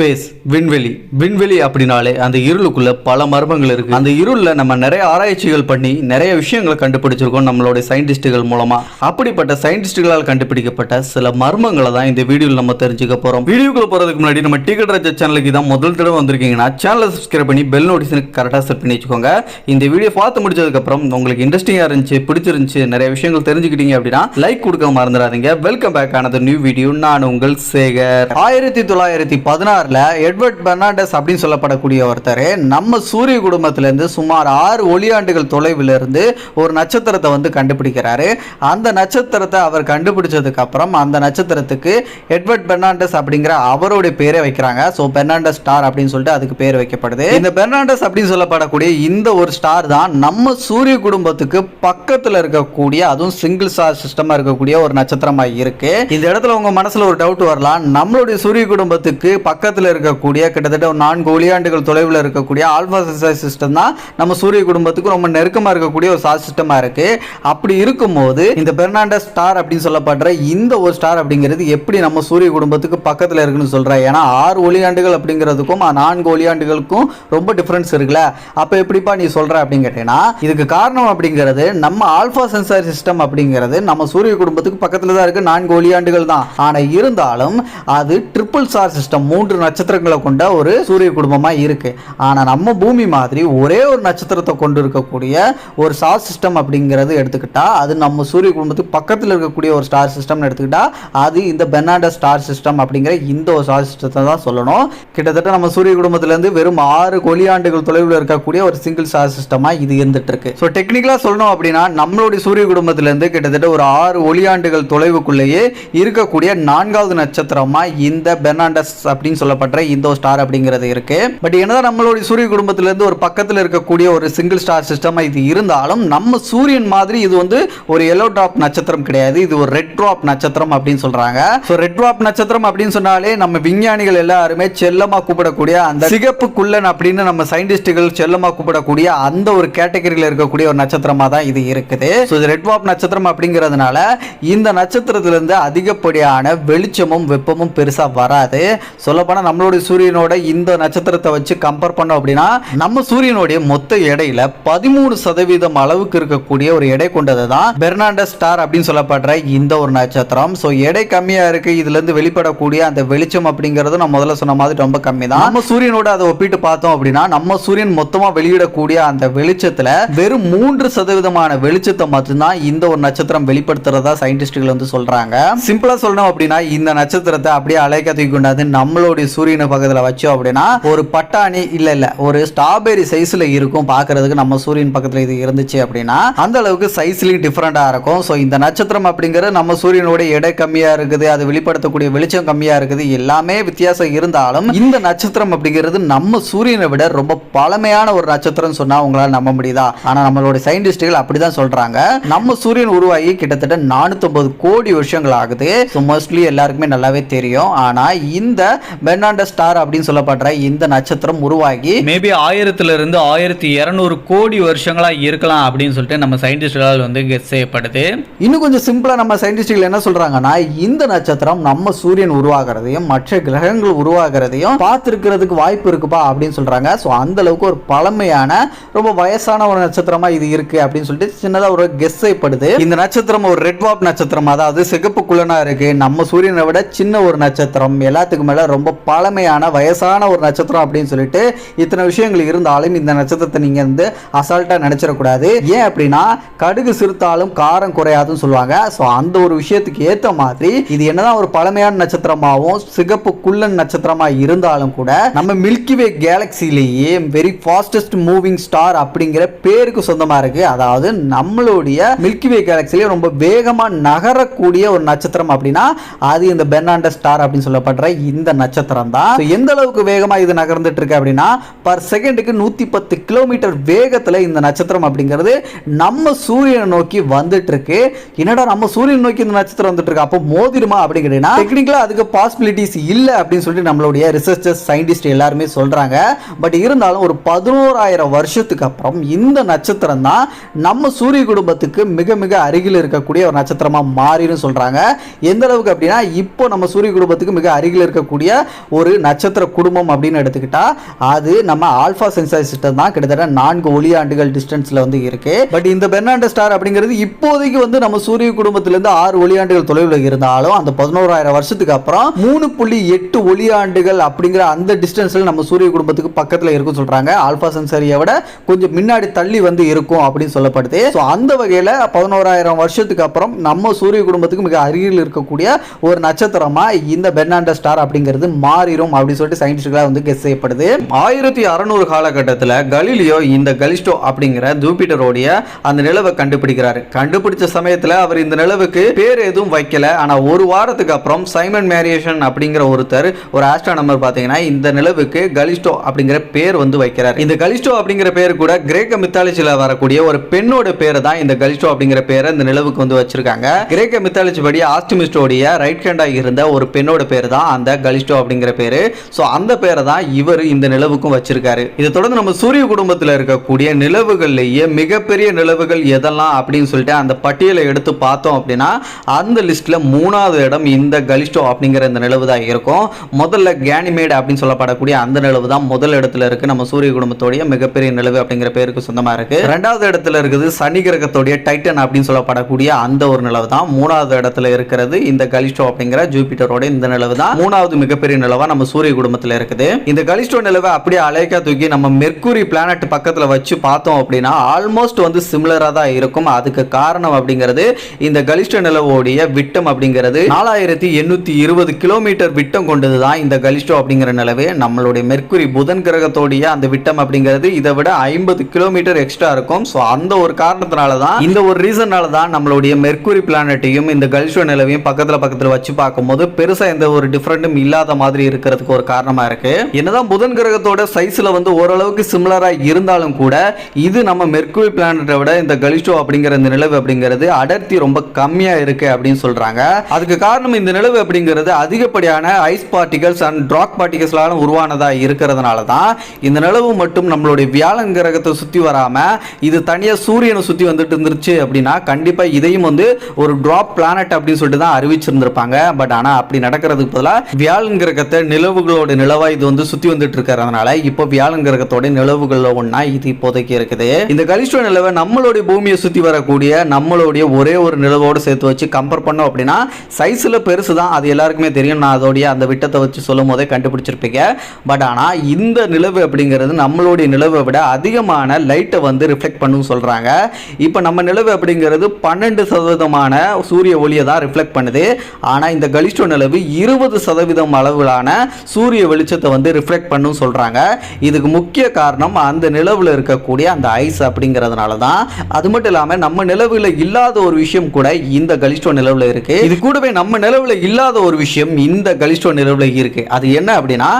Space விண்வெளி. விண்வெளி அப்படின்னாலே அந்த இருளுக்குள்ள பல மர்மங்கள் இருக்கு. அந்த இருளில் நம்ம நிறைய ஆராய்ச்சிகள் பண்ணி நிறைய விஷயங்களை கண்டுபிடிச்சிருக்கோம் நம்மளுடைய சயின்டிஸ்டுகள் மூலமா. அப்படிப்பட்ட சயின்டிஸ்டுகளால் கண்டுபிடிக்கப்பட்ட சில மர்மங்களை தான் இந்த வீடியோவில் நம்ம தெரிஞ்சுக்க போறோம். வீடியோக்குள்ள போறதுக்கு முன்னாடி நம்ம டிக்கெட் ரஜ சேனலுக்கு தான் முதல் தடவை வந்திருக்கீங்கன்னா சேனலை சப்ஸ்கிரைப் பண்ணி பெல் நோட்டிஃபிகேஷன் கரெக்டாக செட் பண்ணி வச்சுக்கோங்க. இந்த வீடியோ பார்த்து முடிச்சதுக்கப்புறம் உங்களுக்கு இன்ட்ரெஸ்டிங்காக இருந்துச்சு பிடிச்சிருந்துச்சு நிறைய விஷயங்கள் தெரிஞ்சுக்கிட்டீங்க அப்படின்னா லைக் கொடுக்க மறந்துடாதீங்க. வெல்கம் பேக் ஆனது நியூ வீடியோ நான் உங்கள் சேகர். ஆயிரத்தி தொள்ளாயிரத்தி பதினாறு வரலாறில் எட்வர்ட் பெர்னாண்டஸ் அப்படின்னு சொல்லப்படக்கூடிய ஒருத்தர் நம்ம சூரிய குடும்பத்திலிருந்து சுமார் ஆறு ஒளியாண்டுகள் தொலைவிலிருந்து ஒரு நட்சத்திரத்தை வந்து கண்டுபிடிக்கிறாரு. அந்த நட்சத்திரத்தை அவர் கண்டுபிடிச்சதுக்கு அப்புறம் அந்த நட்சத்திரத்துக்கு எட்வர்ட் பெர்னாண்டஸ் அப்படிங்கிற அவருடைய பேரை வைக்கிறாங்க. ஸோ பெர்னாண்டஸ் ஸ்டார் அப்படின்னு சொல்லிட்டு அதுக்கு பேர் வைக்கப்படுது. இந்த பெர்னாண்டஸ் அப்படின்னு சொல்லப்படக்கூடிய இந்த ஒரு ஸ்டார் தான் நம்ம சூரிய குடும்பத்துக்கு பக்கத்தில் இருக்கக்கூடிய அதுவும் சிங்கிள் ஸ்டார் சிஸ்டமாக இருக்கக்கூடிய ஒரு நட்சத்திரமாக இருக்கு. இந்த இடத்துல உங்கள் மனசில் ஒரு டவுட் வரலாம். நம்மளுடைய சூரிய குடும்பத்துக்கு பக்கத்தில் இருக்கக்கூடிய கிட்டத்தட்ட ஒரு நான்கு ஒளியாண்டுகள் தொலைவில் இருக்கக்கூடிய ஆல்பா சிஸ்டம் தான் நம்ம சூரிய குடும்பத்துக்கு ரொம்ப நெருக்கமா இருக்கக்கூடிய ஒரு ஸ்டார் சிஸ்டமாக இருக்கு. அப்படி இருக்கும்போது இந்த பெர்னாண்டஸ் ஸ்டார் அப்படின்னு சொல்லப்படுற இந்த ஒரு ஸ்டார் அப்படிங்கிறது எப்படி நம்ம சூரிய குடும்பத்துக்கு பக்கத்தில் இருக்குன்னு சொல்றேன் ஏன்னா ஆறு ஒளியாண்டுகள் அப்படிங்கிறதுக்கும் நான்கு ஒளியாண்டுகளுக்கும் ரொம்ப டிஃப்ரென்ஸ் இருக்குல்ல? அப்போ எப்படிப்பா நீ சொல்ற அப்படின்னு கேட்டீங்கன்னா இதுக்கு காரணம் அப்படிங்கிறது நம்ம ஆல்பா சென்சார் சிஸ்டம் அப்படிங்கிறது நம்ம சூரிய குடும்பத்துக்கு பக்கத்தில் தான் இருக்கு நான்கு ஒளியாண்டுகள் தான். ஆனால் இருந்தாலும் அது ட்ரிபிள் ஸ்டார் சிஸ்டம் மூன்று நட்சத்திரங்களை கொண்ட ஒரு சூரிய குடும்பமா இருக்கு. ஆனால் நம்ம பூமி மாதிரி ஒரே ஒரு நட்சத்திரத்தை கொண்டு இருக்கக்கூடிய ஒரு ஸ்டார் சிஸ்டம் அப்படிங்கிறது எடுத்துக்கிட்டா அது நம்ம சூரிய குடும்பத்துக்கு பக்கத்தில் இருக்கக்கூடிய ஒரு ஸ்டார் சிஸ்டம்னு எடுத்துக்கிட்டால் அது இந்த பெர்னாண்டஸ் ஸ்டார் சிஸ்டம் அப்படிங்கிற இந்த ஒரு ஸ்டார் சிஸ்டத்தை தான் சொல்லணும். கிட்டத்தட்ட நம்ம சூரிய குடும்பத்துலேருந்து வெறும் ஆறு ஒளியாண்டுகள் தொலைவில் இருக்கக்கூடிய ஒரு சிங்கிள் ஸ்டார் சிஸ்டமாக இது இருந்துட்டு இருக்கு. ஸோ டெக்னிக்கலாக சொல்லணும் அப்படின்னா நம்மளுடைய சூரிய குடும்பத்திலேருந்து கிட்டத்தட்ட ஒரு ஆறு ஒளியாண்டுகள் தொலைவுக்குள்ளேயே இருக்கக்கூடிய நான்காவது நட்சத்திரமா இந்த பெர்னாண்டஸ் அப்படின்னு சொல்ல சொல்லப்படுற இந்தோ ஸ்டார் அப்படிங்கிறது இருக்கு. பட் என்னதான் நம்மளுடைய சூரிய குடும்பத்திலிருந்து ஒரு பக்கத்தில் இருக்கக்கூடிய ஒரு சிங்கிள் ஸ்டார் சிஸ்டம் இது இருந்தாலும் நம்ம சூரியன் மாதிரி இது வந்து ஒரு எல்லோ டிராப் நட்சத்திரம் கிடையாது. இது ஒரு ரெட் டிராப் நட்சத்திரம் அப்படின்னு சொல்றாங்க. ஸோ ரெட் டிராப் நட்சத்திரம் அப்படின்னு சொன்னாலே நம்ம விஞ்ஞானிகள் எல்லாருமே செல்லமா கூப்பிடக்கூடிய அந்த சிகப்பு குள்ளன் அப்படின்னு நம்ம சயின்டிஸ்டுகள் செல்லமா கூப்பிடக்கூடிய அந்த ஒரு கேட்டகரியில் இருக்கக்கூடிய ஒரு நட்சத்திரமா தான் இது இருக்குது. ஸோ இது ரெட் டிராப் நட்சத்திரம் அப்படிங்கிறதுனால இந்த நட்சத்திரத்திலிருந்து அதிகப்படியான வெளிச்சமும் வெப்பமும் பெருசாக வராது. சொல்லப்போனால் நம்மளுடைய சூரியனோட இந்த நட்சத்திரத்தை வச்சு கம்பேர் பண்ணோம் அப்படின்னா நம்ம சூரியனுடைய மொத்த எடையில பதிமூணு சதவீதம் அளவுக்கு இருக்கக்கூடிய ஒரு எடை கொண்டது தான் பெர்னாண்டஸ் ஸ்டார் அப்படின்னு சொல்லப்படுற இந்த ஒரு நட்சத்திரம். ஸோ எடை கம்மியா இருக்கு இதுல இருந்து வெளிப்படக்கூடிய அந்த வெளிச்சம் அப்படிங்கிறது நான் முதல்ல சொன்ன மாதிரி ரொம்ப கம்மி தான். நம்ம சூரியனோட அதை ஒப்பிட்டு பார்த்தோம் அப்படின்னா நம்ம சூரியன் மொத்தமா வெளியிடக்கூடிய அந்த வெளிச்சத்துல வெறும் மூன்று சதவீதமான வெளிச்சத்தை மட்டும்தான் இந்த ஒரு நட்சத்திரம் வெளிப்படுத்துறதா சயின்டிஸ்டுகள் வந்து சொல்றாங்க. சிம்பிளா சொல்லணும் அப்படின்னா இந்த நட்சத்திரத்தை அப்படியே அலைக்க தூக்கி கொண்டாந்து நம்மளுடைய சூரியனை பக்கத்துல வச்சோம் அப்படின்னா ஒரு பட்டாணி இல்ல இல்ல ஒரு ஸ்ட்ராபெரி சைஸ்ல இருக்கும் பார்க்கறதுக்கு நம்ம சூரியன் பக்கத்துல இது இருந்துச்சு அப்படின்னா அந்த அளவுக்கு சைஸ்லையும் டிஃப்ரெண்டா இருக்கும். ஸோ இந்த நட்சத்திரம் அப்படிங்கிறது நம்ம சூரியனோட எடை கம்மியா இருக்குது அது வெளிப்படுத்தக்கூடிய வெளிச்சம் கம்மியா இருக்குது எல்லாமே வித்தியாசம் இருந்தாலும் இந்த நட்சத்திரம் அப்படிங்கிறது நம்ம சூரியனை விட ரொம்ப பழமையான ஒரு நட்சத்திரம் சொன்னால் உங்களால் நம்ப முடியுதா? ஆனால் நம்மளோட சயின்டிஸ்டுகள் அப்படிதான் சொல்றாங்க. நம்ம சூரியன் உருவாகி கிட்டத்தட்ட 450 கோடி வருஷங்கள் ஆகுது. ஸோ மோஸ்ட்லி எல்லாருக்குமே நல்லாவே தெரியும். ஆனால் இந்த பெர்னாண்ட ஸ்டார் அப்படின்னு சொல்லப்படுற இந்த நட்சத்திரம் உருவாகி மேபி ஆயிரத்துல இருந்து ஆயிரத்தி இரநூறு கோடி வருஷங்களா இருக்கலாம் அப்படின்னு சொல்லிட்டு நம்ம சயின்டிஸ்டுகளால் வந்து கெஸ் செய்யப்படுது. இன்னும் கொஞ்சம் சிம்பிளா நம்ம சயின்டிஸ்டுகள் என்ன சொல்றாங்கன்னா இந்த நட்சத்திரம் நம்ம சூரியன் உருவாகிறதையும் மற்ற கிரகங்கள் உருவாகிறதையும் பார்த்துருக்கிறதுக்கு வாய்ப்பு இருக்குப்பா அப்படின்னு சொல்றாங்க. ஸோ அந்த அளவுக்கு ஒரு பழமையான ரொம்ப வயசான ஒரு நட்சத்திரமா இது இருக்கு அப்படின்னு சொல்லிட்டு சின்னதா ஒரு கெஸ் செய்யப்படுது. இந்த நட்சத்திரம் ஒரு ரெட் வாப் நட்சத்திரம். அதாவது சிகப்பு குள்ளனா இருக்கு. நம்ம சூரியனை விட சின்ன ஒரு நட்சத்திரம். எல்லாத்துக்கும் மேல ரொம்ப பழமையான வயசான ஒரு நட்சத்திரம் அப்படின்னு சொல்லிட்டு இத்தனை விஷயங்கள் இருந்தாலும் இந்த நட்சத்திரத்தை நீங்க வந்து அசால்ட்டா நினைச்சிடக்கூடாது. ஏன் அப்படின்னா கடுகு சிறுத்தாலும் காரம் குறையாதுன்னு சொல்லுவாங்க. ஸோ அந்த ஒரு விஷயத்துக்கு ஏற்ற மாதிரி இது என்னதான் ஒரு பழமையான நட்சத்திரமாகவும் சிகப்பு குள்ளன் நட்சத்திரமா இருந்தாலும் கூட நம்ம மில்கி வே கேலக்சிலேயே வெரி ஃபாஸ்டஸ்ட் மூவிங் ஸ்டார் அப்படிங்கிற பேருக்கு சொந்தமா இருக்கு. அதாவது நம்மளுடைய மில்கி வே கேலக்சிலேயே ரொம்ப வேகமா நகரக்கூடிய ஒரு நட்சத்திரம் அப்படின்னா அது இந்த பெர்னாண்ட ஸ்டார் அப்படின்னு சொல்லப்படுற இந்த நட்சத்திரம். தான் எந்த அளவுக்கு வேகமா இது நகர்ந்துட்டு இருக்கு அப்படின்னா பர் செகண்டுக்கு நூத்தி பத்து கிலோமீட்டர் வேகத்துல இந்த நட்சத்திரம் அப்படிங்கிறது நம்ம சூரியனை நோக்கி வந்துட்டு இருக்கு என்னடா நம்ம சூரியன் நோக்கி இந்த நட்சத்திரம் வந்துட்டு இருக்கு அப்போ மோதிருமா அப்படி டெக்னிக்கலா அதுக்கு பாசிபிலிட்டிஸ் இல்லை அப்படின்னு சொல்லிட்டு நம்மளுடைய ரிசர்ச்சர்ஸ் சயின்டிஸ்ட் எல்லாருமே சொல்றாங்க. பட் இருந்தாலும் ஒரு பதினோராயிரம் வருஷத்துக்கு அப்புறம் இந்த நட்சத்திரம் தான் நம்ம சூரிய குடும்பத்துக்கு மிக மிக அருகில் இருக்கக்கூடிய ஒரு நட்சத்திரமா மாறின்னு சொல்றாங்க. எந்த அளவுக்கு அப்படின்னா இப்போ நம்ம சூரிய குடும்பத்துக்கு மிக அருகில் இருக்கக்கூடிய ஒரு நட்சத்திர குடும்பம் அப்படின்னு எடுத்துக்கிட்டா அது நம்ம ஆல்ஃபா சென்சார் சிஸ்டம் தான் கிட்டத்தட்ட நான்கு ஒளியாண்டுகள் டிஸ்டன்ஸில் வந்து இருக்கு. பட் இந்த பெர்னாண்டோ ஸ்டார் அப்படிங்கிறது இப்போதைக்கு வந்து நம்ம சூரிய குடும்பத்திலேருந்து ஆறு ஒளியாண்டுகள் தொலைவில் இருந்தாலும் அந்த பதினோராயிரம் வருஷத்துக்கு அப்புறம் மூணு புள்ளி எட்டு ஒளியாண்டுகள் அப்படிங்கிற அந்த டிஸ்டன்ஸில் நம்ம சூரிய குடும்பத்துக்கு பக்கத்தில் இருக்கும் சொல்றாங்க. ஆல்ஃபா சென்சாரியை விட கொஞ்சம் முன்னாடி தள்ளி வந்து இருக்கும் அப்படின்னு சொல்லப்படுது. ஸோ அந்த வகையில் பதினோராயிரம் வருஷத்துக்கு அப்புறம் நம்ம சூரிய குடும்பத்துக்கு மிக அருகில் இருக்கக்கூடிய ஒரு நட்சத்திரமா இந்த பெர்னாண்ட ஸ்டார் அப்படிங்கிறது மாறிடும் அப்படின்னு சொல்லிட்டு சயின்டிஸ்டுகளாக வந்து கெஸ் செய்யப்படுது. ஆயிரத்தி அறநூறு காலகட்டத்தில் கலீலியோ இந்த கலிஸ்டோ அப்படிங்கிற ஜூபிட்டரோடைய அந்த நிலவை கண்டுபிடிக்கிறாரு. கண்டுபிடிச்ச சமயத்தில் அவர் இந்த நிலவுக்கு பேர் எதுவும் வைக்கல. ஆனால் ஒரு வாரத்துக்கு அப்புறம் சைமன் மேரியேஷன் அப்படிங்கிற ஒருத்தர் ஒரு ஆஸ்ட்ரானமர் பார்த்தீங்கன்னா இந்த நிலவுக்கு கலிஸ்டோ அப்படிங்கிற பேர் வந்து வைக்கிறார். இந்த கலிஸ்டோ அப்படிங்கிற பேர் கூட கிரேக்க மித்தாலஜியில் வரக்கூடிய ஒரு பெண்ணோட பேர் தான் இந்த கலிஸ்டோ அப்படிங்கிற பேரை இந்த நிலவுக்கு வந்து வச்சிருக்காங்க. கிரேக்க மித்தாலஜி படி ஆஸ்டிமிஸ்டோடைய ரைட் ஹேண்டாக இருந்த ஒரு பெண்ணோட பேர் தான் அந்த கலிஸ்டோ அப்படிங்கிற பேரு. ஸோ அந்த பேரை தான் இவர் இந்த நிலவுக்கும் வச்சிருக்காரு. இதை தொடர்ந்து நம்ம சூரிய குடும்பத்தில் இருக்கக்கூடிய நிலவுகள்லேயே மிகப்பெரிய நிலவுகள் எதெல்லாம் அப்படின்னு சொல்லிட்டு அந்த பட்டியலை எடுத்து பார்த்தோம் அப்படின்னா அந்த லிஸ்ட்ல மூணாவது இடம் இந்த கலிஸ்டோ அப்படிங்கிற இந்த நிலவு தான் இருக்கும். முதல்ல கேனிமேட் அப்படின்னு சொல்லப்படக்கூடிய அந்த நிலவு தான் முதல் இடத்துல இருக்கு. நம்ம சூரிய குடும்பத்தோடைய மிகப்பெரிய நிலவு அப்படிங்கிற பேருக்கு சொந்தமாக இருக்கு. ரெண்டாவது இடத்துல இருக்குது சனி கிரகத்தோடைய டைட்டன் அப்படின்னு சொல்லப்படக்கூடிய அந்த ஒரு நிலவு தான் மூணாவது இடத்துல இருக்கிறது இந்த கலிஸ்டோ அப்படிங்கிற ஜூபிட்டரோட இந்த நிலவு தான். மூணாவது மிகப்பெரிய நிலவு நம்ம சூரிய குடும்பத்தில் இருக்குது. இந்த கலிஸ்டோ நிலவை அப்படியே அலைக்கா தூக்கி நம்ம மெர்க்குரி பிளானட் பக்கத்துல வச்சு பார்த்தோம் அப்படின்னா ஆல்மோஸ்ட் வந்து சிமிலராக தான் இருக்கும். அதுக்கு காரணம் அப்படிங்கிறது இந்த கலிஸ்டோ நிலவோடைய விட்டம் அப்படிங்கிறது. நாலாயிரத்தி எண்ணூத்தி இருபது கிலோமீட்டர் விட்டம் கொண்டது தான் இந்த கலிஸ்டோ அப்படிங்கிற நிலவு. நம்மளுடைய மெர்க்குரி புதன் கிரகத்தோடைய அந்த விட்டம் அப்படிங்கிறது. இதை விட ஐம்பது கிலோமீட்டர் எக்ஸ்ட்ரா இருக்கும். ஸோ அந்த ஒரு காரணத்தினால தான் இந்த ஒரு ரீசனால தான் நம்மளுடைய மெர்க்குரி பிளானட்டையும் இந்த கலிஸ்டோ நிலவையும் பக்கத்தில் பக்கத்தில் வச்சு பார்க்கும்போது பெருசாக எந்த ஒரு டிஃப்ரெண்டும் இல்லாத மாதிரி இருக்கிறதுக்கு ஒரு காரணமா இருக்கு. என்னதான் புதன் கிரகத்தோட சைஸ்ல வந்து ஓரளவுக்கு சிமிலரா இருந்தாலும் கூட இது நம்ம மெர்குரி பிளானட்டை விட இந்த கலிஸ்டோ அப்படிங்கிற இந்த நிலவு அப்படிங்கிறது அடர்த்தி ரொம்ப கம்மியா இருக்கு அப்படின்னு சொல்றாங்க. அதுக்கு காரணம் இந்த நிலவு அப்படிங்கிறது அதிகப்படியான ஐஸ் பார்ட்டிகல்ஸ் அண்ட் ட்ராக் பார்ட்டிகல்ஸ்லாம் உருவானதா இருக்கிறதுனால தான் இந்த நிலவு மட்டும் நம்மளுடைய வியாழன் கிரகத்தை சுத்தி வராம இது தனியா சூரியனை சுத்தி வந்துட்டு இருந்துருச்சு அப்படின்னா கண்டிப்பா இதையும் வந்து ஒரு டிராப் பிளானட் அப்படின்னு சொல்லிட்டு தான் அறிவிச்சிருந்திருப்பாங்க. பட் ஆனா அப்படி நடக்கிறதுக்கு பதிலாக வியாழன் கிரகத்தை நிலவுகளோட நிலவா இது வந்து சுத்தி வந்துட்டு இருக்கிறதுனால இப்போ வியாழன் கிரகத்தோட நிலவுகள்ல ஒன்னா இது இப்போதைக்கு இருக்குது. இந்த கலிஸ்டோ நிலவை நம்மளுடைய பூமியை சுத்தி வரக்கூடிய நம்மளுடைய ஒரே ஒரு நிலவோடு சேர்த்து வச்சு கம்பேர் பண்ணோம் அப்படின்னா சைஸ்ல பெருசு தான். அது எல்லாருக்குமே தெரியும். நான் அதோடைய அந்த விட்டத்தை வச்சு சொல்லும் போதே கண்டுபிடிச்சிருப்பீங்க. பட் ஆனா இந்த நிலவு அப்படிங்கிறது நம்மளுடைய நிலவை விட அதிகமான லைட்டை வந்து ரிஃப்ளெக்ட் பண்ணும் சொல்றாங்க. இப்போ நம்ம நிலவு அப்படிங்கிறது பன்னெண்டு சதவீதமான சூரிய ஒளியை தான் ரிஃப்ளெக்ட் பண்ணுது. ஆனால் இந்த கலிஸ்டோ நிலவு இருபது சதவீதம் அளவிலான சூரிய வெளிச்சத்தை வந்து ரிஃப்ளெக்ட் பண்ணும் சொல்கிறாங்க இதுக்கு முக்கிய காரணம் அந்த நிலவில் இருக்கக்கூடிய அந்த ஐஸ் அப்படிங்கிறதுனால தான் அது மட்டும் இல்லாமல் நம்ம நிலவில் இல்லாத ஒரு விஷயம் கூட இந்த கலிஸ்டோ நிலவில் இருக்கு. இது கூடவே நம்ம நிலவில் இல்லாத ஒரு விஷயம் இந்த கலிஸ்டோ நிலவில் இருக்கு. அது என்ன அப்படின்னா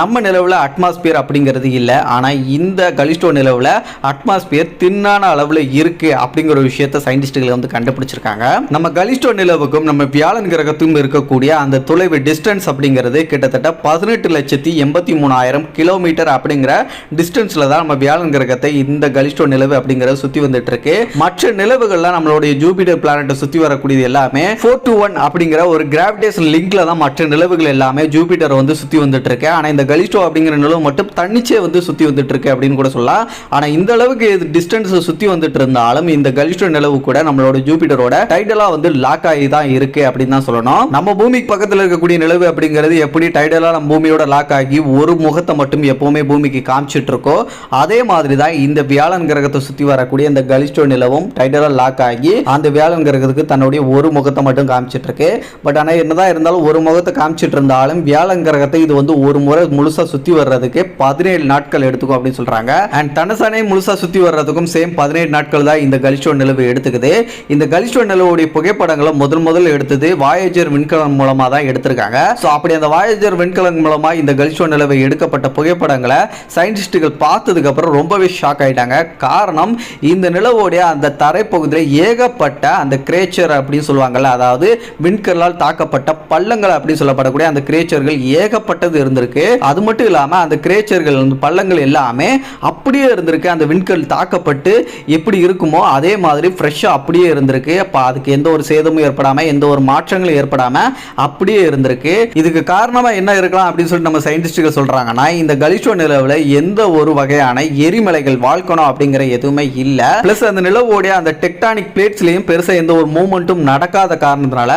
நம்ம நிலவில் அட்மாஸ்பியர் அப்படிங்கிறது இல்லை. ஆனால் இந்த கலிஸ்டோ நிலவில் அட்மாஸ்பியர் தின்னான அளவில் இருக்கு அப்படிங்கிற ஒரு விஷயத்தை சயின்டிஸ்டுகள் வந்து கண்டுபிடிச்சிருக்காங்க. நம்ம கலிஸ்டோ நிலவுக்கும் நம்ம வியாழன் கிரகத்துக்கும் இருக்கக்கூடிய அந்த தொலைவு டிஸ்டன்ஸ் அப்படிங்கிறது கிட்டத்தட்ட பதினெட்டு லட்சத்தி எண்பத்தி மூணாயிரம் கிலோமீட்டர் அப்படிங்கிற டிஸ்டன்ஸ்ல தான் நம்ம வியாழன் கிரகத்தை இந்த கலிஸ்டோ நிலவு அப்படிங்கிறத சுத்தி வந்துட்டு இருக்கு மற்ற நிலவுகள்லாம் நம்மளுடைய ஜூபிட்டர் பிளானட்டை சுத்தி வரக்கூடியது எல்லாமே ஃபோர் டு ஒன் அப்படிங்கிற ஒரு கிராவிடேஷன் லிங்க்ல தான் மற்ற நிலவுகள் எல்லாமே ஜூபிட்டர் வந்து சுத்தி வந்துட்டு இருக்கு ஆனா இந்த கலிஸ்டோ அப்படிங்கிற நிலவு மட்டும் தன்னிச்சே வந்து சுத்தி வந்துட்டு இருக்கு அப்படின்னு கூட சொல்லலாம். ஆனா இந்த அளவுக்கு டிஸ்டன்ஸ் சுத்தி வந்துட்டு இருந்தாலும் இந்த கலிஸ்டோ நிலவு கூட நம்மளோட ஜூபிட்டரோட டைடலா வந்து லாக் ஆகி தான் இருக்கு அப்படின்னு தான் சொல்லணும். நம்ம பூமிக்கு பக்கத்துல இருக்கக்கூடிய நிலவு அப்படிங்கிறது எப்படி டைடலா நம்ம பூமியோட லாக் ஆகி ஒரு முகத்தை மட்டும் எப்போவுமே பூமிக்கு காமிச்சிட்டு இருக்கோ அதே மாதிரி தான் இந்த வியாழன் கிரகத்தை சுற்றி வரக்கூடிய இந்த கலிஸ்டோ நிலவும் டைடலா லாக் ஆகி அந்த வியாழன் கிரகத்துக்கு தன்னுடைய ஒரு முகத்தை மட்டும் காமிச்சிட்டு இருக்கு பட் ஆனால் என்னதான் இருந்தாலும் ஒரு முகத்தை காமிச்சிட்டு இருந்தாலும் வியாழன் கிரகத்தை இது வந்து ஒரு முறை முழுசாக சுற்றி வர்றதுக்கு பதினேழு நாட்கள் எடுத்துக்கும் அப்படின்னு சொல்கிறாங்க அண்ட் தனசானே முழுசாக சுற்றி வர்றதுக்கும் சேம் பதினேழு நாட்கள் தான் இந்த கலிஸ்டோ நிலவு எடுத்துக்குது. இந்த கலிஸ்டோ நிலவுடைய புகைப்படங்களை முதல் முதல் எடுத்தது வாயேஜர் விண்கலம் மூலமாக தான் எடுத்திருக்காங்க. ஸோ அப்படி அந்த வாயேஜர் விண்கலம் மூலமாக இந்த கலிஸ்டோ நிலவை எடுக்கப்பட்ட புகைப்படங்களை சயின்டிஸ்டுகள் பார்த்ததுக்கு அப்புறம் ரொம்பவே ஷாக் ஆயிட்டாங்க. காரணம் இந்த நிலவோடைய அந்த தரைப்பகுதியில் ஏகப்பட்ட அந்த கிரேச்சர் அப்படின்னு சொல்லுவாங்கள்ல அதாவது விண்கல்லால் தாக்கப்பட்ட பள்ளங்கள் அப்படின்னு சொல்லப்படக்கூடிய அந்த கிரேச்சர்கள் ஏகப்பட்டது இருந்திருக்கு. அது மட்டும் இல்லாம அந்த கிரேச்சர்கள் பள்ளங்கள் எல்லாமே அப்படியே இருந்திருக்கு. அந்த விண்கல் தாக்கப்பட்டு எப்படி இருக்குமோ அதே மாதிரி ஃப்ரெஷ்ஷாக அப்படியே இருந்திருக்கு. அப்போ அதுக்கு எந்த ஒரு சேதமும் ஏற்படாம எந்த ஒரு மாற்றங்களும் ஏற்படாம அப்படியே இருந்திருக்கு. இதுக்கு காரணமாக காரணமா என்ன இருக்கலாம் அப்படின்னு சொல்லிட்டு நம்ம சயின்டிஸ்டுகள் சொல்கிறாங்கன்னா இந்த கலிஷோ நிலவுல எந்த ஒரு வகையான எரிமலைகள் வாழ்க்கணும் அப்படிங்கிற எதுவுமே இல்ல. ப்ளஸ் அந்த நிலவோடைய அந்த டெக்டானிக் பிளேட்ஸ்லேயும் பெருசா எந்த ஒரு மூமெண்ட்டும் நடக்காத காரணத்தினால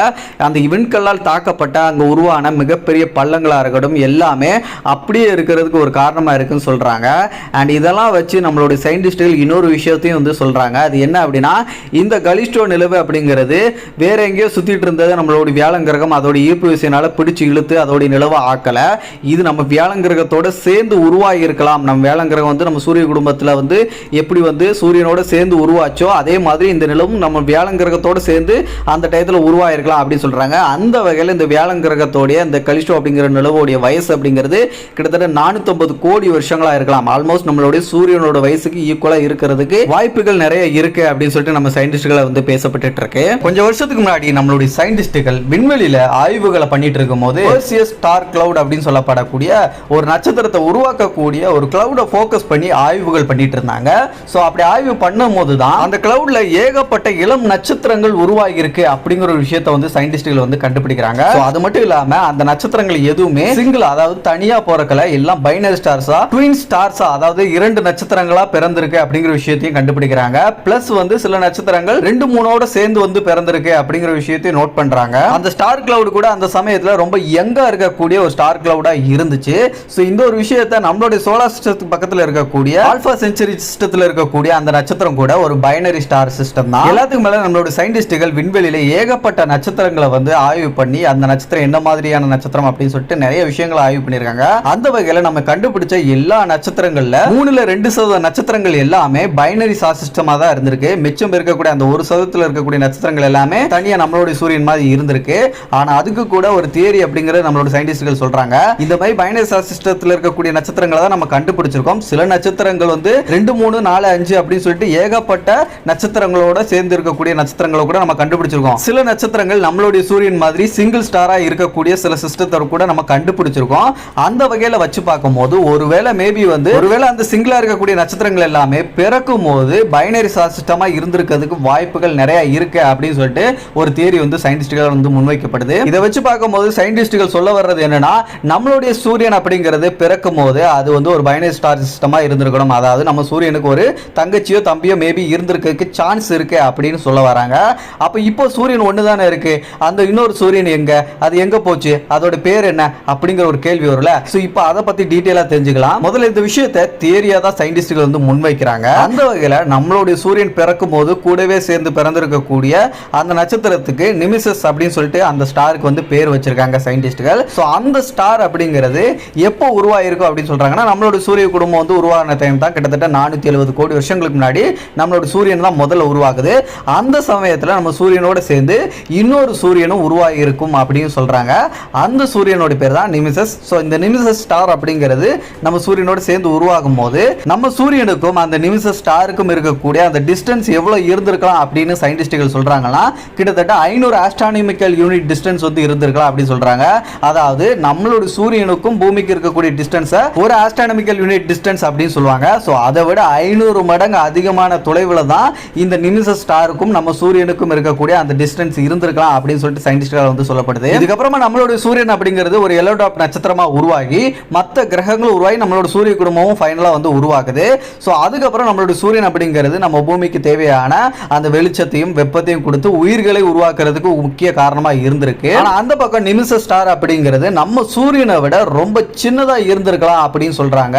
அந்த விண்கல்லால் தாக்கப்பட்ட அங்க உருவான மிகப்பெரிய பள்ளங்களா இருக்கட்டும் எல்லாமே அப்படியே இருக்கிறதுக்கு ஒரு காரணமா இருக்குன்னு சொல்றாங்க. அண்ட் இதெல்லாம் வச்சு நம்மளுடைய சயின்டிஸ்டுகள் இன்னொரு விஷயத்தையும் வந்து சொல்றாங்க. அது என்ன அப்படின்னா இந்த கலிஸ்டோ நிலவு அப்படிங்கிறது வேற எங்கேயோ சுத்திட்டு இருந்தது நம்மளோட வியாழங்கிரகம் அதோட ஈர்ப்பு விசையினால் பிடிச்சி இழுத்து அதோட நிலவை ஆக்கலை. இது நம்ம வியாழங்கிரகத்தோட சேர்ந்து உருவாகி இருக்கலாம் நம்ம வியாழன் கிரகம் வந்து நம்ம சூரிய குடும்பத்தில் வந்து எப்படி வந்து சூரியனோட சேர்ந்து உருவாச்சோ அதே மாதிரி இந்த நிலவும் நம்ம வியாழன் சேர்ந்து அந்த டயத்தில் உருவாயிருக்கலாம் அப்படின்னு சொல்றாங்க. அந்த வகையில் இந்த வியாழன் கிரகத்தோடைய இந்த கலிஸ்டோ அப்படிங்கிற நிலவோடைய வயசு அப்படிங்கிறது கிட்டத்தட்ட 450 கோடி வருஷங்களாக இருக்கலாம். ஆல்மோஸ்ட் நம்மளுடைய சூரியனோட வயசுக்கு ஈக்குவலாக இருக்கிறதுக்கு வாய்ப்புகள் நிறைய இருக்கு அப்படின்னு சொல்லிட்டு நம்ம சயின்டிஸ்டுகளை வந்து பேசப்பட்டு இருக்கு. கொஞ்சம் வருஷத்துக்கு முன்னாடி நம்மளுடைய சயின்டிஸ்டுகள் விண்வெளியில் ஆய்வுகளை பண்ணிட்டு இருக்கும் போது ஸ்டார் கிளவுட் அப்படின்னு சொல்லப்படக்கூடிய ஒரு நட்சத்திரத்தை உருவாக்கக்கூடிய ஒரு கிளவுடை ஃபோக்கஸ் பண்ணி ஆய்வுகள் பண்ணிட்டு இருந்தாங்க. ஸோ அப்படி ஆய்வு பண்ணும் போது தான் அந்த கிளவுட்ல ஏகப்பட்ட இளம் நட்சத்திரங்கள் உருவாகி இருக்கு அப்படிங்கிற ஒரு விஷயத்தை வந்து சயின்டிஸ்டுகள் வந்து கண்டுபிடிக்கிறாங்க. So அது மட்டும் இல்லாம அந்த நட்சத்திரங்கள் எதுவுமே சிங்கிள் அதாவது தனியா போறக்கல எல்லாம் பைனரி ஸ்டார்ஸா ட்வின் ஸ்டார்ஸா அதாவது இரண்டு நட்சத்திரங்களா பிறந்திருக்கு அப்படிங்கிற விஷயத்தையும் கண்டுபிடிக்கிறாங்க. பிளஸ் வந்து சில நட்சத்திரங்கள் ரெண்டு மூணோட சேர்ந்து வந்து பிறந்திருக்கு அப்படிங்கிற விஷயத்தையும் நோட் பண்றாங்க. அந்த ஸ்டார் கிளவுட் கூட அந்த சமயத்துல ரொம்ப யங்கா இருக்க இருக்கக்கூடிய ஒரு ஸ்டார் கிளவுடா இருந்துச்சு. ஸோ இந்த ஒரு விஷயத்தை நம்மளுடைய சோலார் சிஸ்டத்துக்கு பக்கத்தில் இருக்கக்கூடிய ஆல்பா செஞ்சுரி சிஸ்டத்தில் இருக்கக்கூடிய அந்த நட்சத்திரம் கூட ஒரு பைனரி ஸ்டார் சிஸ்டம் தான். எல்லாத்துக்கும் மேலே நம்மளோட சயின்டிஸ்டுகள் விண்வெளியில ஏகப்பட்ட நட்சத்திரங்களை வந்து ஆய்வு பண்ணி அந்த நட்சத்திரம் என்ன மாதிரியான நட்சத்திரம் அப்படின்னு சொல்லிட்டு நிறைய விஷயங்களை ஆய்வு பண்ணியிருக்காங்க. அந்த வகையில் நம்ம கண்டுபிடிச்ச எல்லா நட்சத்திரங்கள்ல மூணுல ரெண்டு சதவீத நட்சத்திரங்கள் எல்லாமே பைனரி ஸ்டார் சிஸ்டமாக தான் இருந்திருக்கு. மிச்சம் இருக்கக்கூடிய அந்த ஒரு சதவீதத்தில் இருக்கக்கூடிய நட்சத்திரங்கள் எல்லாமே தனியாக நம்மளுடைய சூரியன் மாதிரி இருந்திருக்கு. ஆனால் அதுக்கு கூட ஒரு தியரி அப்படிங்கறது நம்மளோட சயின்டிஸ்டுகள் சொல்றாங்க. இந்த மாதிரி பைனரி ஸ்டார் சிஸ்டத்தில் இருக்கக்கூடிய நட்சத்திரங்களை தான் நம்ம கண்டுபிடிச்சிருக்கோம். சில நட்சத்திரங்கள் வந்து ரெண்டு மூணு நாலு அஞ்சு அப்படின்னு சொல்லிட்டு ஏகப்பட்ட நட்சத்திரங்களோட சேர்ந்து இருக்கக்கூடிய நட்சத்திரங்களை கூட நம்ம கண்டுபிடிச்சிருக்கோம். சில நட்சத்திரங்கள் நம்மளுடைய சூரியன் மாதிரி சிங்கிள் ஸ்டாரா இருக்கக்கூடிய சில சிஸ்டத்தை கூட நம்ம கண்டுபிடிச்சிருக்கோம். அந்த வகையில வச்சு பார்க்கும்போது ஒருவேளை மேபி வந்து ஒருவேளை அந்த சிங்கிளா இருக்கக்கூடிய நட்சத்திரங்கள் எல்லாமே பிறக்கும் போது பைனரி ஸ்டார் சிஸ்டமா இருந்திருக்கிறதுக்கு வாய்ப்புகள் நிறைய இருக்கு அப்படின்னு சொல்லிட்டு ஒரு தியரி வந்து சயின்டிஸ்டுகள் வந்து முன்வைக்கப்படுது. இதை வச்சு பார்க்கும்போது சயின்டிஸ்டுகள் சொல்ல வர்றது என்னன்னா நம்மளுடைய சூரியன் அப்படிங்கிறது பிறக்கும் போது அது வந்து ஒரு பைனரி ஸ்டார் சிஸ்டமாக இருந்திருக்கணும். அதாவது நம்ம சூரியனுக்கு ஒரு தங்கச்சியோ தம்பியோ மேபி இருந்திருக்கிறதுக்கு சான்ஸ் இருக்கு அப்படின்னு சொல்ல வராங்க. அப்போ இப்போ சூரியன் ஒன்று தானே இருக்கு? அந்த இன்னொரு சூரியன் எங்க? அது எங்க போச்சு? அதோட பேர் என்ன? அப்படிங்கிற ஒரு கேள்வி வரும்ல. ஸோ இப்போ அதை பத்தி டீட்டெயிலாக தெரிஞ்சுக்கலாம். முதல்ல இந்த விஷயத்தை தியரியா தான் சயின்டிஸ்டுகள் வந்து முன்வைக்கிறாங்க. அந்த வகையில் நம்மளுடைய சூரியன் பிறக்கும் போது கூடவே சேர்ந்து பிறந்திருக்கக்கூடிய அந்த நட்சத்திரத்துக்கு நிமிசஸ் அப்படின்னு சொல்லிட்டு அந்த ஸ்டாருக்கு வந்து பேர் வச்சிருக்காங்க சயின்டிஸ்டுகள் ஸோ அந்த ஸ்டார் அப்படிங்கிறது எப்போ உருவாயிருக்கும் அப்படின்னு சொல்கிறாங்கன்னா நம்மளோட சூரிய குடும்பம் வந்து உருவான டைம் தான். கிட்டத்தட்ட நானூற்றி எழுபது கோடி வருஷங்களுக்கு முன்னாடி நம்மளோட சூரியன் தான் முதல்ல உருவாகுது. அந்த சமயத்தில் நம்ம சூரியனோட சேர்ந்து இன்னொரு சூரியனும் உருவாகியிருக்கும் அப்படின்னு சொல்கிறாங்க அந்த சூரியனோட பேர் தான் நிமிசஸ். ஸோ இந்த நிமிசஸ் ஸ்டார் அப்படிங்கிறது நம்ம சூரியனோட சேர்ந்து உருவாகும் போது நம்ம சூரியனுக்கும் அந்த நிமிசஸ் ஸ்டாருக்கும் இருக்கக்கூடிய அந்த டிஸ்டன்ஸ் எவ்வளோ இருந்திருக்கலாம் அப்படின்னு சயின்டிஸ்டுகள் சொல்கிறாங்கன்னா கிட்டத்தட்ட ஐநூறு ஆஸ்ட்ரானமிக்கல் யூனிட் டிஸ்டன்ஸ் வந்து இருந்திருக்கலாம் அப்படின்னு சொல்கிறாங்க அதாவது நம்மளோட சூரியனுக்கும் பூமிக்கு இருக்கக்கூடிய டிஸ்டன்ஸை ஒரு ஆஸ்ட்ரானமிக்கல் யூனிட் டிஸ்டன்ஸ் அப்படின்னு சொல்லுவாங்க. ஸோ அதை விட ஐநூறு மடங்கு அதிகமான தொலைவில் தான் இந்த நிமிஷ ஸ்டாருக்கும் நம்ம சூரியனுக்கும் இருக்கக்கூடிய அந்த டிஸ்டன்ஸ் இருந்திருக்கலாம் அப்படின்னு சொல்லிட்டு சயின்டிஸ்டுகள் வந்து சொல்லப்படுது. இதுக்கப்புறமா நம்மளோட சூரியன் அப்படிங்கிறது ஒரு எல்லோ டாப் நட்சத்திரமா உருவாகி மற்ற கிரகங்களும் உருவாகி நம்மளோட சூரிய குடும்பமும் ஃபைனலாக வந்து உருவாகுது. ஸோ அதுக்கப்புறம் நம்மளோட சூரியன் அப்படிங்கிறது நம்ம பூமிக்கு தேவையான அந்த வெளிச்சத்தையும் வெப்பத்தையும் கொடுத்து உயிர்களை உருவாக்குறதுக்கு முக்கிய காரணமாக இருந்திருக்கு. ஆனால் அந்த பக்கம் நிமிஷ ஸ்டார் அப்படிங்கிறது நம்ம சூரியனை விட ரொம்ப சின்னதா இருந்திருக்கலாம் அப்படின்னு சொல்றாங்க.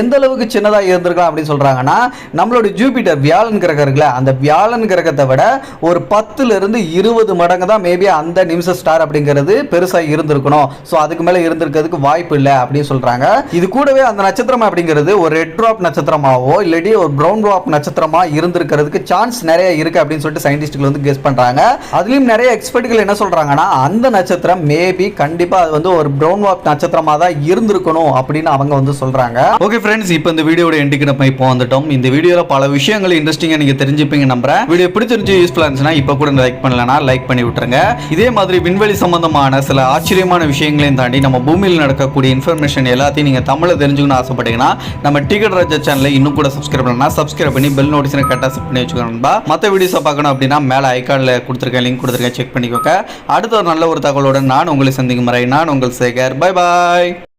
எந்த அளவுக்கு சின்னதா இருந்திருக்கலாம் அப்படின்னு சொல்றாங்கன்னா நம்மளோட ஜூபிட்டர் வியாழன் கிரகம் இருக்குல்ல அந்த வியாழன் கிரகத்தை விட ஒரு பத்துல இருந்து இருபது மடங்கு தான் மேபி அந்த நிமிஷ ஸ்டார் அப்படிங்கிறது பெருசா இருந்திருக்கணும். ஸோ அதுக்கு மேலே இருந்திருக்கிறதுக்கு வாய்ப்பு இல்லை அப்படின்னு சொல்றாங்க. இது கூடவே அந்த நட்சத்திரம் அப்படிங்கிறது ஒரு ரெட் ட்ராப் நட்சத்திரமாவோ இல்லாட்டி ஒரு ப்ரௌன் ட்ராப் நட்சத்திரமா இருந்திருக்கிறதுக்கு சான்ஸ் நிறைய இருக்கு அப்படின்னு சொல்லிட்டு சயின்டிஸ்ட்கள் வந்து கெஸ் பண்றாங்க. அதுலயும் நிறைய எக்ஸ்பர்ட்கள் என்ன சொல்றாங்கன்னா அந்த நட்சத்திரம் மேபி கண்டிப்பா அது வந்து ஒரு ப்ரௌன் வாக் நட்சத்திரமாக தான் இருந்திருக்கணும் அப்படின்னு அவங்க வந்து சொல்கிறாங்க ஓகே ஃப்ரெண்ட்ஸ் இப்போ இந்த வீடியோட எண்டுக்கு நம்ம இப்போ வந்துட்டோம். இந்த வீடியோவில் பல விஷயங்கள் இன்ட்ரெஸ்டிங்காக நீங்கள் தெரிஞ்சுப்பீங்க நம்புறேன். வீடியோ பிடிச்சிருந்து யூஸ்ஃபுல்லாக இருந்துச்சுன்னா இப்போ கூட லைக் பண்ணலனா லைக் பண்ணி விட்டுருங்க. இதே மாதிரி விண்வெளி சம்பந்தமான சில ஆச்சரியமான விஷயங்களையும் தாண்டி நம்ம பூமியில் நடக்கக்கூடிய இன்ஃபர்மேஷன் எல்லாத்தையும் நீங்கள் தமிழில் தெரிஞ்சுக்கணும்னு ஆசைப்பட்டீங்கன்னா நம்ம டிக்கெட் ராஜா சேனலை இன்னும் கூட சப்ஸ்கிரைப் பண்ணலாம் சப்ஸ்கிரைப் பண்ணி பெல் நோட்டிஸ்னை கரெக்டாக செட் பண்ணி வச்சுக்கணும்பா மற்ற வீடியோஸை பார்க்கணும் அப்படின்னா மேலே ஐக்கானில் கொடுத்துருக்கேன் லிங்க் கொடுத்துருக்கேன் செக் பண்ணிக்கோங்க. அடுத்த ஒரு நல்ல ஒரு தகவலோட நான் உங்களை சந்திக்கும் முறை நான் நான் உங்கள் சேகர். Bye bye